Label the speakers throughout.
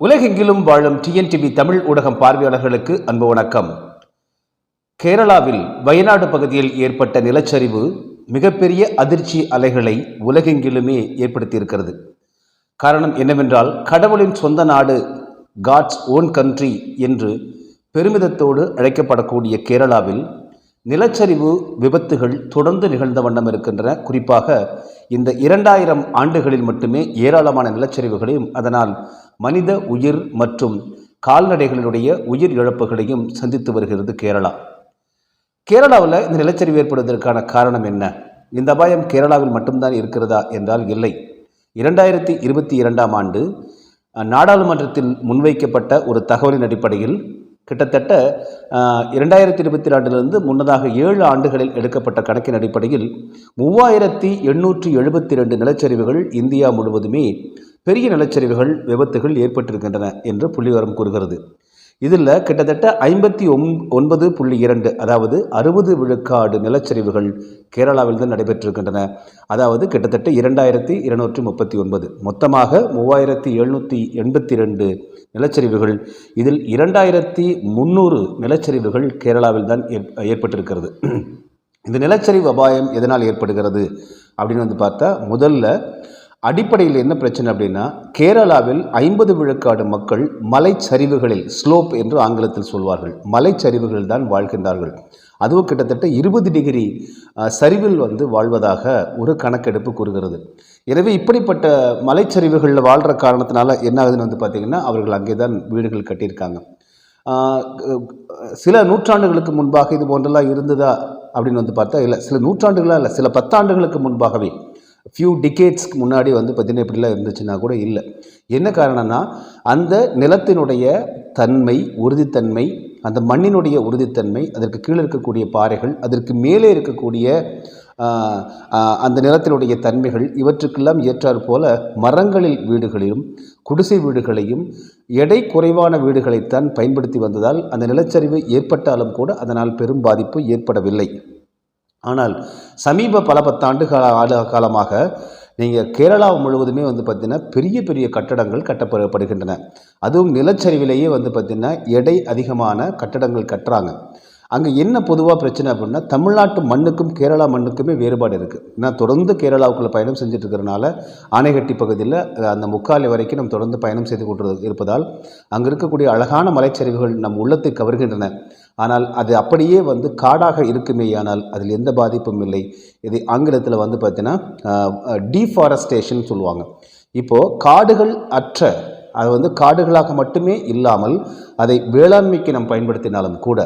Speaker 1: உலகெங்கிலும் வாழும் டிஎன்டிவி தமிழ் ஊடகம் பார்வையாளர்களுக்கு அன்பு வணக்கம். கேரளாவில் வயநாடு பகுதியில் ஏற்பட்ட நிலச்சரிவு மிகப்பெரிய அதிர்ச்சி அலைகளை உலகெங்கிலுமே ஏற்படுத்தியிருக்கிறது. காரணம் என்னவென்றால் கடவுளின் சொந்த நாடு காட்ஸ் ஓன் கண்ட்ரி என்று பெருமிதத்தோடு அழைக்கப்படக்கூடிய கேரளாவில் நிலச்சரிவு விபத்துகள் தொடர்ந்து நிகழ்ந்த வண்ணம் இருக்கின்றன. குறிப்பாக இந்த இரண்டாயிரம் ஆண்டுகளில் மட்டுமே ஏராளமான நிலச்சரிவுகளையும் அதனால் மனித உயிர் மற்றும் கால்நடைகளினுடைய உயிர் இழப்புகளையும் சந்தித்து வருகிறது கேரளா. கேரளாவில் இந்த நிலச்சரிவு ஏற்படுவதற்கான காரணம் என்ன? இந்த அபாயம் கேரளாவில் மட்டும்தான் இருக்கிறதா என்றால் இல்லை. இரண்டாயிரத்தி இருபத்தி இரண்டாம் ஆண்டு நாடாளுமன்றத்தில் முன்வைக்கப்பட்ட ஒரு தகவலின் அடிப்படையில் கிட்டத்தட்ட இரண்டாயிரத்தி இருபத்தி ரெண்டிலிருந்து முன்னதாக ஏழு ஆண்டுகளில் எடுக்கப்பட்ட கணக்கின் அடிப்படையில் மூவாயிரத்தி எண்ணூற்றி எழுபத்தி ரெண்டு நிலச்சரிவுகள் இந்தியா முழுவதுமே பெரிய நிலச்சரிவுகள் விபத்துகள் ஏற்பட்டிருக்கின்றன என்று புள்ளிவரம் கூறுகிறது. இதில் கிட்டத்தட்ட ஐம்பத்தி ஒன் ஒன்பது புள்ளி இரண்டு அதாவது அறுபது விழுக்காடு நிலச்சரிவுகள் கேரளாவில் தான் நடைபெற்றிருக்கின்றன. அதாவது கிட்டத்தட்ட இரண்டாயிரத்தி இருநூற்றி முப்பத்தி ஒன்பது. மொத்தமாக மூவாயிரத்தி எழுநூற்றி எண்பத்தி ரெண்டு நிலச்சரிவுகள். இதில் இரண்டாயிரத்தி முந்நூறு நிலச்சரிவுகள் கேரளாவில் தான் ஏற்- ஏற்பட்டிருக்கிறது. இந்த நிலச்சரிவு அபாயம் எதனால் ஏற்படுகிறது அப்படின்னு வந்து பார்த்தா முதல்ல அடிப்படையில் என்ன பிரச்சனை அப்படின்னா கேரளாவில் ஐம்பது விழுக்காடு மக்கள் மலைச்சரிவுகளில் ஸ்லோப் என்று ஆங்கிலத்தில் சொல்வார்கள். மலைச்சரிவுகளில் தான் வாழ்கின்றார்கள். அதுவும் கிட்டத்தட்ட இருபது டிகிரி சரிவில் வந்து வாழ்வதாக ஒரு கணக்கெடுப்பு கூறுகிறது. எனவே இப்படிப்பட்ட மலைச்சரிவுகளில் வாழ்கிற காரணத்தினால என்ன ஆகுதுன்னு வந்து பார்த்திங்கன்னா அவர்கள் அங்கே தான் வீடுகள் கட்டியிருக்காங்க. சில நூற்றாண்டுகளுக்கு முன்பாக இது போன்றெல்லாம் இருந்ததா அப்படின்னு வந்து பார்த்தா இல்லை சில நூற்றாண்டுகளாக இல்லை சில பத்தாண்டுகளுக்கு முன்பாகவே ஃபியூ டிகேட்ஸ்க்கு முன்னாடி வந்து பார்த்திங்கன்னா இப்படிலாம் இருந்துச்சுன்னா கூட இல்லை. என்ன காரணம்னா அந்த நிலத்தினுடைய தன்மை உறுதித்தன்மை அந்த மண்ணினுடைய உறுதித்தன்மை அதற்கு கீழே இருக்கக்கூடிய பாறைகள் அதற்கு மேலே இருக்கக்கூடிய அந்த நிலத்தினுடைய தன்மைகள் இவற்றுக்கெல்லாம் ஏற்றாற் போல மரங்களில் வீடுகளிலும் குடிசை வீடுகளையும் எடை குறைவான வீடுகளைத்தான் பயன்படுத்தி வந்ததால் அந்த நிலச்சரிவு ஏற்பட்டாலும் கூட அதனால் பெரும் பாதிப்பு ஏற்படவில்லை. ஆனால் சமீப பல பத்தாண்டு கால காலமாக நீங்கள் கேரளா முழுவதுமே வந்து பார்த்திங்கன்னா பெரிய பெரிய கட்டடங்கள் கட்டப்படுகின்றன அதுவும் நிலச்சரிவிலேயே வந்து பார்த்திங்கன்னா எடை அதிகமான கட்டடங்கள் கட்டுறாங்க. அங்கே என்ன பொதுவாக பிரச்சனை அப்படின்னா தமிழ்நாட்டு மண்ணுக்கும் கேரளா மண்ணுக்குமே வேறுபாடு இருக்குது நான் தொடர்ந்து கேரளாவுக்குள்ளே பயணம் செஞ்சுட்டு இருக்கிறனால ஆனைகட்டி பகுதியில் அந்த முக்காலி வரைக்கும் நம்ம தொடர்ந்து பயணம் செய்து கொண்டு இருப்பதால் அங்கே இருக்கக்கூடிய அழகான மலைச்சரிவுகள் நம் உள்ளத்தை கவர்கின்றன. ஆனால் அது அப்படியே வந்து காடாக இருக்குமேயானால் அதில் எந்த பாதிப்பும் இல்லை. இது ஆங்கிலத்தில் வந்து பார்த்தீங்கன்னா டீஃபாரஸ்டேஷன் சொல்லுவாங்க. இப்போது காடுகள் அற்ற அது வந்து காடுகளாக மட்டுமே இல்லாமல் அதை வேளாண்மைக்கு நாம் பயன்படுத்தினாலும் கூட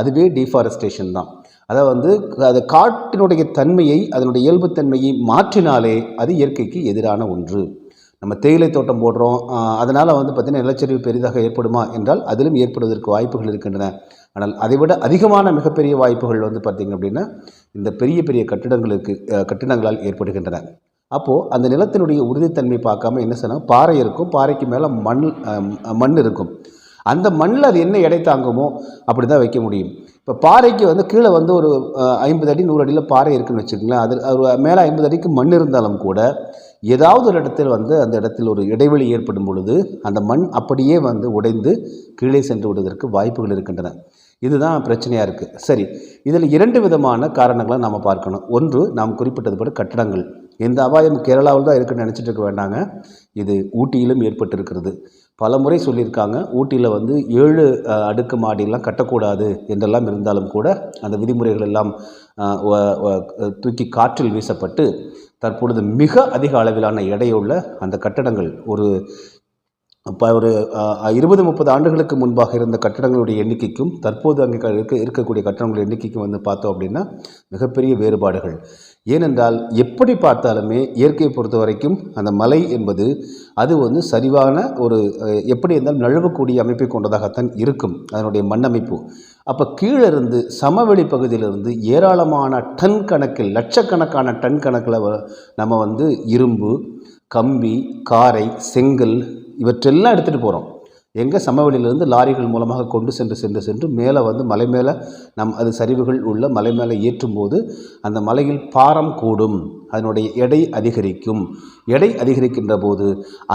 Speaker 1: அதுவே டீஃபாரஸ்டேஷன் தான். அதை வந்து அது காட்டினுடைய தன்மையை அதனுடைய இயல்புத்தன்மையை மாற்றினாலே அது இயற்கைக்கு எதிரான ஒன்று. நம்ம தேயிலை தோட்டம் போடுறோம் அதனால் வந்து பார்த்திங்கன்னா நிலச்சரிவு பெரிதாக ஏற்படுமா என்றால் அதிலும் ஏற்படுவதற்கு வாய்ப்புகள் இருக்கின்றன. ஆனால் அதைவிட அதிகமான மிகப்பெரிய வாய்ப்புகள் வந்து பார்த்திங்க அப்படின்னா இந்த பெரிய பெரிய கட்டிடங்களுக்கு கட்டிடங்களால் ஏற்படுகின்றன. அப்போது அந்த நிலத்தினுடைய உறுதித்தன்மை பார்க்காம என்ன செய்யணும்? பாறை இருக்கும். பாறைக்கு மேலே மண் மண் இருக்கும். அந்த மண்ணில் அது என்ன எடை தாங்குமோ அப்படி தான் வைக்க முடியும். இப்போ பாறைக்கு வந்து கீழே வந்து ஒரு ஐம்பது அடி நூறு அடியில் பாறை இருக்குன்னு வச்சுக்கோங்களேன். அது மேலே ஐம்பது அடிக்கு மண் இருந்தாலும் கூட ஏதாவது ஒரு இடத்தில் வந்து அந்த இடத்தில் ஒரு இடைவெளி ஏற்படும் பொழுது அந்த மண் அப்படியே வந்து உடைந்து கீழே சென்று விடுவதற்கு வாய்ப்புகள் இருக்கின்றன. இதுதான் பிரச்சனையாக இருக்குது சரி இதில் இரண்டு விதமான காரணங்களை நாம் பார்க்கணும். ஒன்று நாம் குறிப்பிட்டது போல கட்டடங்கள். இந்த அபாயம் கேரளாவில் தான் இருக்குன்னு நினச்சிட்டு இருக்க வேண்டாங்க. இது ஊட்டியிலும் ஏற்பட்டிருக்கிறது. பல முறை சொல்லியிருக்காங்க ஊட்டியில் வந்து ஏழு அடுக்கு மாடிலாம் கட்டக்கூடாது என்றெல்லாம் இருந்தாலும் கூட அந்த விதிமுறைகள் எல்லாம் தூக்கி காற்றில் வீசப்பட்டு தற்பொழுது மிக அதிக அளவிலான எடையுள்ள அந்த கட்டடங்கள் ஒரு இப்போ ஒரு இருபது முப்பது ஆண்டுகளுக்கு முன்பாக இருந்த கட்டடங்களுடைய எண்ணிக்கைக்கும் தற்போது அங்கே இருக்க இருக்கக்கூடிய கட்டடங்களுடைய எண்ணிக்கைக்கும் வந்து பார்த்தோம் அப்படின்னா மிகப்பெரிய வேறுபாடுகள். ஏனென்றால் எப்படி பார்த்தாலுமே இயற்கையை பொறுத்த வரைக்கும் அந்த மலை என்பது அது வந்து சரிவான ஒரு எப்படி இருந்தாலும் நழுவக்கூடிய அமைப்பை கொண்டதாகத்தான் இருக்கும் அதனுடைய மண்ணமைப்பு. அப்போ கீழே இருந்து சமவெளி பகுதியிலிருந்து ஏராளமான டன் கணக்கில் லட்சக்கணக்கான டன் கணக்கில் நம்ம வந்து இரும்பு கம்பி காரை செங்கல் இவற்றெல்லாம் எடுத்துகிட்டு போகிறோம் எங்கே சமவெளியிலிருந்து லாரிகள் மூலமாக கொண்டு சென்று சென்று சென்று மேலே வந்து மலை மேலே நம் அது சரிவுகள் உள்ள மலை மேலே ஏற்றும் போது அந்த மலையில் பாரம் கூடும். அதனுடைய எடை அதிகரிக்கும். எடை அதிகரிக்கின்ற போது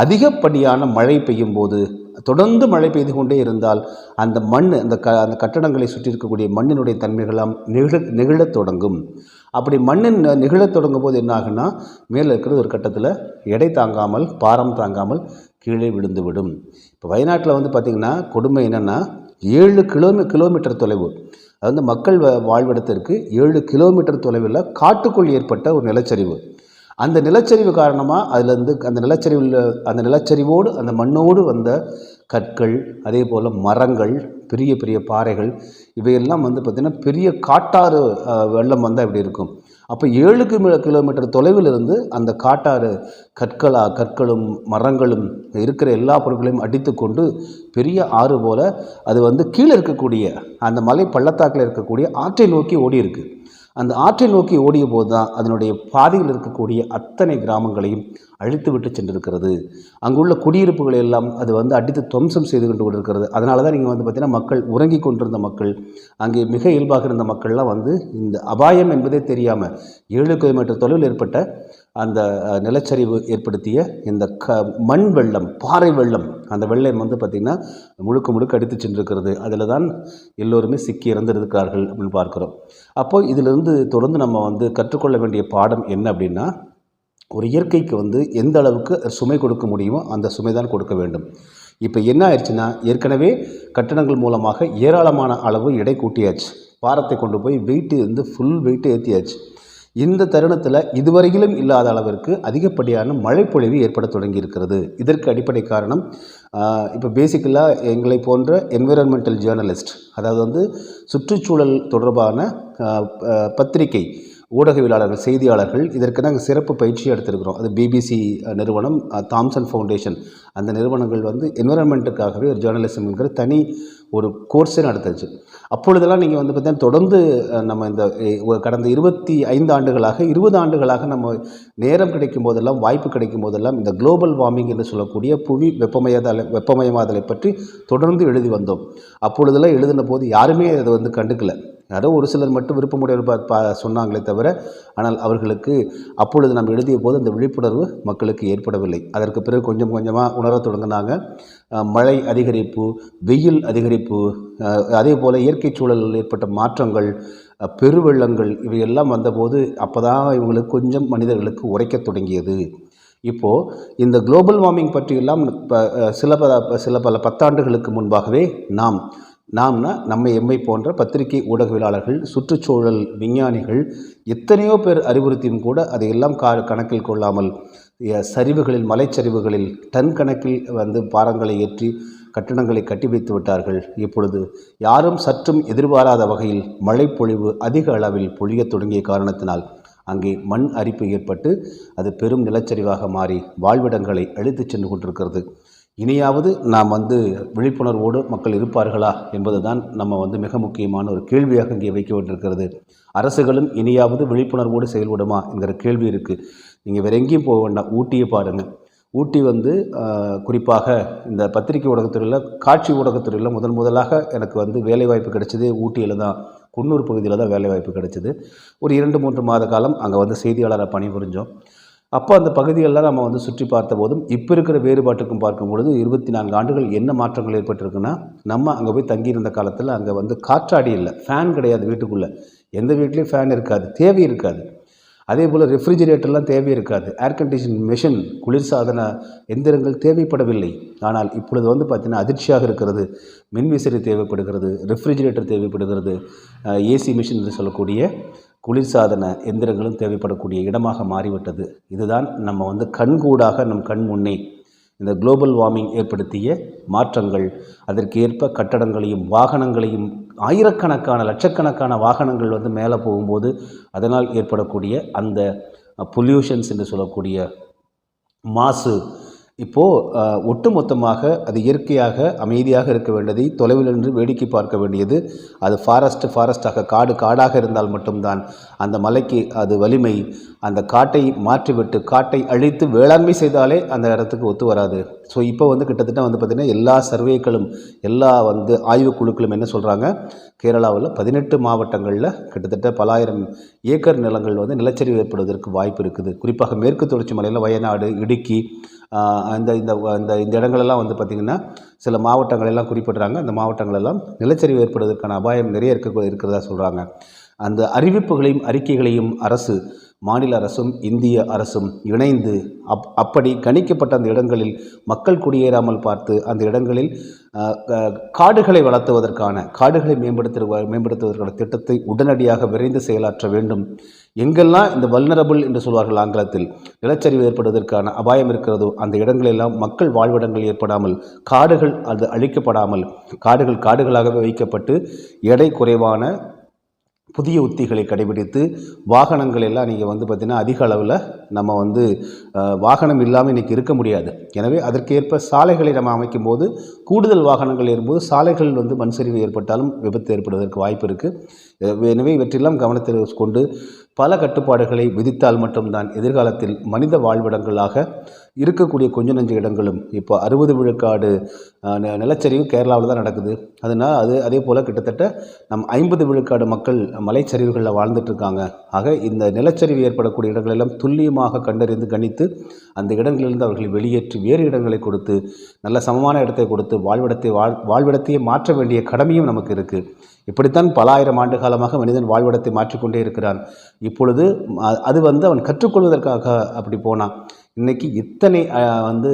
Speaker 1: அதிகப்படியான மழை பெய்யும் போது தொடர்ந்து மழை பெய்து கொண்டே இருந்தால் அந்த மண் அந்த க அந்த கட்டடங்களை சுற்றி இருக்கக்கூடிய மண்ணினுடைய தன்மைகளாம் நிகழ நிகழத் தொடங்கும். அப்படி மண்ணின் நிகழத் தொடங்கும் போது என்ன ஆகுன்னா மேலே இருக்கிறது ஒரு கட்டத்தில் எடை தாங்காமல் பாரம் தாங்காமல் கீழே விழுந்துவிடும். இப்போ வயநாட்டில் வந்து பார்த்திங்கன்னா கொடுமை என்னென்னா ஏழு கிலோமீ கிலோமீட்டர் தொலைவு. அது வந்து மக்கள் வாழ்விடத்திற்கு ஏழு கிலோமீட்டர் தொலைவில் காட்டுக்குள் ஏற்பட்ட ஒரு நிலச்சரிவு. அந்த நிலச்சரிவு காரணமாக அதுலேருந்து அந்த நிலச்சரிவில் அந்த நிலச்சரிவோடு அந்த மண்ணோடு வந்த கற்கள் அதே போல் மரங்கள் பெரிய பெரிய பாறைகள் இவையெல்லாம் வந்து பார்த்திங்கன்னா பெரிய காட்டாறு வெள்ளம் வந்தால் எப்படி இருக்கும். அப்போ ஏழு கிமி- கிலோமீட்டர் தொலைவில் இருந்து அந்த காட்டாறு கற்களா கற்களும் மரங்களும் இருக்கிற எல்லா பொருட்களையும் அடித்து கொண்டு பெரிய ஆறு போல் அது வந்து கீழே இருக்கக்கூடிய அந்த மலை பள்ளத்தாக்கில் இருக்கக்கூடிய ஆற்றை நோக்கி ஓடி இருக்குது அந்த ஆற்றை நோக்கி ஓடிய போது தான் அதனுடைய பாதையில் இருக்கக்கூடிய அத்தனை கிராமங்களையும் அழித்து விட்டு சென்றிருக்கிறது. அங்குள்ள குடியிருப்புகளை எல்லாம் அது வந்து அடித்து துவம்சம் செய்து கொண்டு கொண்டிருக்கிறது. அதனால தான் நீங்கள் வந்து பார்த்தீங்கன்னா மக்கள் உறங்கி கொண்டிருந்த மக்கள் அங்கே மிக இயல்பாக இருந்த மக்கள்லாம் வந்து இந்த அபாயம் என்பதே தெரியாமல் ஏழு கிலோமீட்டர் தொலைவில் ஏற்பட்ட அந்த நிலச்சரிவு ஏற்படுத்திய இந்த க மண் வெள்ளம் பாறை வெள்ளம் அந்த வெள்ளம் வந்து பார்த்திங்கன்னா முழுக்க முழுக்க அடித்து சென்றிருக்கிறது. அதில் தான் எல்லோருமே சிக்கி இறந்திருக்கிறார்கள் அப்படின்னு பார்க்குறோம். அப்போ இதிலிருந்து தொடர்ந்து நம்ம வந்து கற்றுக்கொள்ள வேண்டிய பாடம் என்ன அப்படின்னா ஒரு இயற்கைக்கு வந்து எந்த அளவுக்கு சுமை கொடுக்க முடியுமோ அந்த சுமை தான் கொடுக்க வேண்டும். இப்போ என்ன ஆயிடுச்சுன்னா ஏற்கனவே கட்டணங்கள் மூலமாக ஏராளமான அளவு எடை கூட்டியாச்சு. பாரத்தை கொண்டு போய் வெயிட்டு வந்து ஃபுல் வெயிட்டு ஏற்றியாச்சு இந்த தருணத்தில் இதுவரையிலும் இல்லாத அளவிற்கு அதிகப்படியான மழைப்பொழிவு ஏற்பட தொடங்கி இருக்கிறது இதற்கு அடிப்படை காரணம் இப்போ பேசிக்கலாக எங்களை போன்ற என்விரான்மெண்டல் ஜேர்னலிஸ்ட் அதாவது வந்து சுற்றுச்சூழல் தொடர்பான பத்திரிகை ஊடகவியலாளர்கள் செய்தியாளர்கள் இதற்கு நாங்கள் சிறப்பு பயிற்சி எடுத்திருக்கிறோம். அது பிபிசி நிறுவனம் தாம்சன் ஃபவுண்டேஷன் அந்த நிறுவனங்கள் வந்து என்விரான்மெண்ட்டுக்காகவே ஒரு ஜேர்னலிசம் என்கிற தனி ஒரு கோர்ஸே நடத்துச்சு. அப்பொழுதெல்லாம் நீங்கள் வந்து பார்த்தீங்கன்னா தொடர்ந்து நம்ம இந்த கடந்த இருபத்தி ஐந்து ஆண்டுகளாக இருபது ஆண்டுகளாக நம்ம நேரம் கிடைக்கும் போதெல்லாம் வாய்ப்பு கிடைக்கும் போதெல்லாம் இந்த குளோபல் வார்மிங் என்று சொல்லக்கூடிய புவி வெப்பமயதலை வெப்பமயமாதலை பற்றி தொடர்ந்து எழுதி வந்தோம். அப்பொழுதெல்லாம் எழுதின போது யாருமே அதை வந்து கண்டுக்கல. யாரோ ஒரு சிலர் மட்டும் விருப்பமுடையவர் சொன்னாங்களே தவிர ஆனால் அவர்களுக்கு அப்பொழுது நாம் எழுதிய போது அந்த விழிப்புணர்வு மக்களுக்கு ஏற்படவில்லை. அதற்கு பிறகு கொஞ்சம் கொஞ்சமாக உணரத் தொடங்கினாங்க. மழை அதிகரிப்பு வெயில் அதிகரிப்பு அதே போல் இயற்கை சூழலில் ஏற்பட்ட மாற்றங்கள் பெருவெள்ளங்கள் இவையெல்லாம் வந்தபோது அப்போ தான் இவங்களுக்கு கொஞ்சம் மனிதர்களுக்கு உரைக்க தொடங்கியது. இப்போது இந்த குளோபல் வார்மிங் பற்றியெல்லாம் சில பல சில பல பத்தாண்டுகளுக்கு முன்பாகவே நாம் நாம்னா நம்ம எம்மை போன்ற பத்திரிகை ஊடகவியலாளர்கள் சுற்றுச்சூழல் விஞ்ஞானிகள் எத்தனையோ பேர் அறிவுறுத்தியும் கூட அதையெல்லாம் கா கணக்கில் கொள்ளாமல் சரிவுகளில் மலைச்சரிவுகளில் டன் கணக்கில் வந்து பாரங்களை ஏற்றி கட்டடங்களை கட்டி வைத்து விட்டார்கள் இப்பொழுது யாரும் சற்றும் எதிர்பாராத வகையில் மழைப்பொழிவு அதிக அளவில் பொழியத் தொடங்கிய காரணத்தினால் அங்கே மண் அரிப்பு ஏற்பட்டு அது பெரும் நிலச்சரிவாக மாறி வாழ்விடங்களை அழித்துச் சென்று கொண்டிருக்கிறது. இனியாவது நாம் வந்து விழிப்புணர்வோடு மக்கள் இருப்பார்களா என்பதுதான் நம்ம வந்து மிக முக்கியமான ஒரு கேள்வியாக இங்கே வைக்க வேண்டியிருக்கிறது. அரசுகளும் இனியாவது விழிப்புணர்வோடு செயல்படுமா என்கிற கேள்வி இருக்குது நீங்கள் வேற எங்கேயும் போக வேண்டாம். ஊட்டியை பாருங்கள் ஊட்டி வந்து குறிப்பாக இந்த பத்திரிகை ஊடகத்துறையில் காட்சி ஊடகத்துறையில் முதன் முதலாக எனக்கு வந்து வேலைவாய்ப்பு கிடைச்சது. ஊட்டியில் தான் குன்னூர் பகுதியில் தான் வேலைவாய்ப்பு கிடைச்சிது. ஒரு இரண்டு மூன்று மாத காலம் அங்கே வந்து செய்தியாளராக பணிபுரிஞ்சோம். அப்போ அந்த பகுதிகளெலாம் நம்ம வந்து சுற்றி பார்த்த போதும் இப்போ இருக்கிற வேறுபாட்டுக்கும் பார்க்கும் பொழுது இருபத்தி நான்கு ஆண்டுகள் என்ன மாற்றங்கள் ஏற்பட்டிருக்குன்னா நம்ம அங்கே போய் தங்கியிருந்த காலத்தில் அங்கே வந்து காற்றாடி இல்லை ஃபேன் கிடையாது வீட்டுக்குள்ளே. எந்த வீட்லேயும் ஃபேன் இருக்காது தேவை இருக்காது. அதே போல் ரெஃப்ரிஜிரேட்டர்லாம் தேவை இருக்காது. ஏர் கண்டிஷன் மிஷின் குளிர்சாதன எந்திரங்கள் தேவைப்படவில்லை. ஆனால் இப்பொழுது வந்து பார்த்திங்கன்னா அதிர்ச்சியாக இருக்கிறது. மின்விசிறி தேவைப்படுகிறது. ரெஃப்ரிஜிரேட்டர் தேவைப்படுகிறது. ஏசி மிஷின் என்று சொல்லக்கூடிய குளிர்சாதன எந்திரங்களும் தேவைப்படக்கூடிய இடமாக மாறிவிட்டது. இதுதான் நம்ம வந்து கண்கூடாக நம் கண் முன்னே இந்த குளோபல் வார்மிங் ஏற்படுத்திய மாற்றங்கள். அதற்கேற்ப கட்டடங்களையும் வாகனங்களையும் ஆயிரக்கணக்கான லட்சக்கணக்கான வாகனங்கள் வந்து மேலே போகும்போது அதனால் ஏற்படக்கூடிய அந்த பொல்யூஷன்ஸ் என்று சொல்லக்கூடிய மாசு. இப்போது ஒட்டுமொத்தமாக அது இயற்கையாக அமைதியாக இருக்க வேண்டியதை தொலைவில் நின்று வேடிக்கை பார்க்க வேண்டியது அது ஃபாரஸ்ட் ஃபாரஸ்டாக காடு காடாக இருந்தால் மட்டும்தான் அந்த மலைக்கு அது வலிமை அந்த காட்டை மாற்றிவிட்டு காட்டை அழித்து வேளாண்மை செய்தாலே அந்த இடத்துக்கு ஒத்து வராது. ஸோ இப்போ வந்து கிட்டத்தட்ட வந்து பார்த்திங்கன்னா எல்லா சர்வேக்களும் எல்லா வந்து ஆய்வுக்குழுக்களும் என்ன சொல்கிறாங்க கேரளாவில் பதினெட்டு மாவட்டங்களில் கிட்டத்தட்ட பலாயிரம் ஏக்கர் நிலங்கள் வந்து நிலச்சரிவு ஏற்படுவதற்கு வாய்ப்பு இருக்குது. குறிப்பாக மேற்கு தொடர்ச்சி மலையில் வயநாடு இடுக்கி அந்த இந்த இந்த இந்த இடங்களெல்லாம் வந்து பார்த்திங்கன்னா சில மாவட்டங்களெல்லாம் குறிப்பிட்றாங்க. அந்த மாவட்டங்களெல்லாம் நிலச்சரிவு ஏற்படுவதற்கான அபாயம் நிறைய இருக்க இருக்கிறதா சொல்கிறாங்க அந்த அறிவிப்புகளையும் அறிக்கைகளையும் அரசு மாநில அரசும் இந்திய அரசும் இணைந்து அப் அப்படி கணிக்கப்பட்ட அந்த இடங்களில் மக்கள் குடியேறாமல் பார்த்து அந்த இடங்களில் காடுகளை வளர்த்துவதற்கான காடுகளை மேம்படுத்த மேம்படுத்துவதற்கான திட்டத்தை உடனடியாக விரைந்து செயலாற்ற வேண்டும். எங்கெல்லாம் இந்த வல்னரபிள் என்று சொல்வார்கள் ஆங்கிலத்தில் நிலச்சரிவு ஏற்படுவதற்கான அபாயம் இருக்கிறதோ அந்த இடங்களெல்லாம் மக்கள் வாழ்விடங்கள் ஏற்படாமல் காடுகள் அது அழிக்கப்படாமல் காடுகள் காடுகளாகவே வைக்கப்பட்டு எடை குறைவான புதிய உத்திகளை கடைபிடித்து வாகனங்கள் எல்லாம் நீங்கள் வந்து பார்த்திங்கன்னா அதிக அளவில் நம்ம வந்து வாகனம் இல்லாமல் இன்றைக்கி இருக்க முடியாது. எனவே அதற்கேற்ப சாலைகளை நம்ம அமைக்கும் போது கூடுதல் வாகனங்கள் ஏறும்போது சாலைகள் வந்து மண் சரிவு ஏற்பட்டாலும் விபத்து ஏற்படுவதற்கு வாய்ப்பு இருக்குது எனவே இவற்றெல்லாம் கவனத்தில் கொண்டு பல கட்டுப்பாடுகளை விதித்தால் மட்டும்தான் எதிர்காலத்தில் மனித வாழ்விடங்களாக இருக்கக்கூடிய கொஞ்ச நஞ்ச இடங்களும் இப்போ அறுபது விழுக்காடு நிலச்சரிவு கேரளாவில் தான் நடக்குது. அதனால் அது அதே போல் கிட்டத்தட்ட நம் ஐம்பது விழுக்காடு மக்கள் மலைச்சரிவுகளில் வாழ்ந்துட்டுருக்காங்க ஆக இந்த நிலச்சரிவு ஏற்படக்கூடிய இடங்களெல்லாம் துல்லியமாக கண்டறிந்து கணித்து அந்த இடங்களிலிருந்து அவர்களை வெளியேற்றி வேறு இடங்களை கொடுத்து நல்ல சமமான இடத்தை கொடுத்து வாழ்விடத்தை வாழ் வாழ்விடத்தையே மாற்ற வேண்டிய கடமையும் நமக்கு இருக்குது இப்படித்தான் பல ஆயிரம் ஆண்டு காலமாக மனிதன் வாழ்விடத்தை மாற்றிக்கொண்டே இருக்கிறான். இப்பொழுது அது வந்து அவன் கற்றுக்கொள்வதற்காக அப்படி போனான். இன்னைக்கு இத்தனை வந்து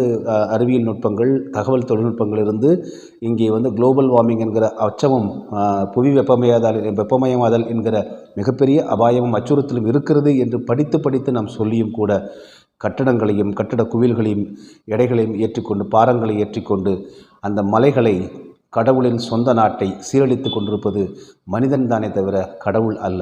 Speaker 1: அறிவியல் நுட்பங்கள் தகவல் தொழில்நுட்பங்கள் இருந்து இங்கே வந்து குளோபல் வார்மிங் என்கிற அச்சமும் புவி வெப்பமயதால் வெப்பமயமாதல் என்கிற மிகப்பெரிய அபாயமும் அச்சுறுத்தலும் இருக்கிறது என்று படித்து படித்து நாம் சொல்லியும் கூட கட்டடங்களையும் கட்டட குவில்களையும் எடைகளையும் ஏற்றிக்கொண்டு பாரங்களை ஏற்றிக்கொண்டு அந்த மலைகளை கடவுளின் சொந்த நாட்டை சீரழித்து கொண்டிருப்பது மனிதன் தானே தவிர கடவுள் அல்ல.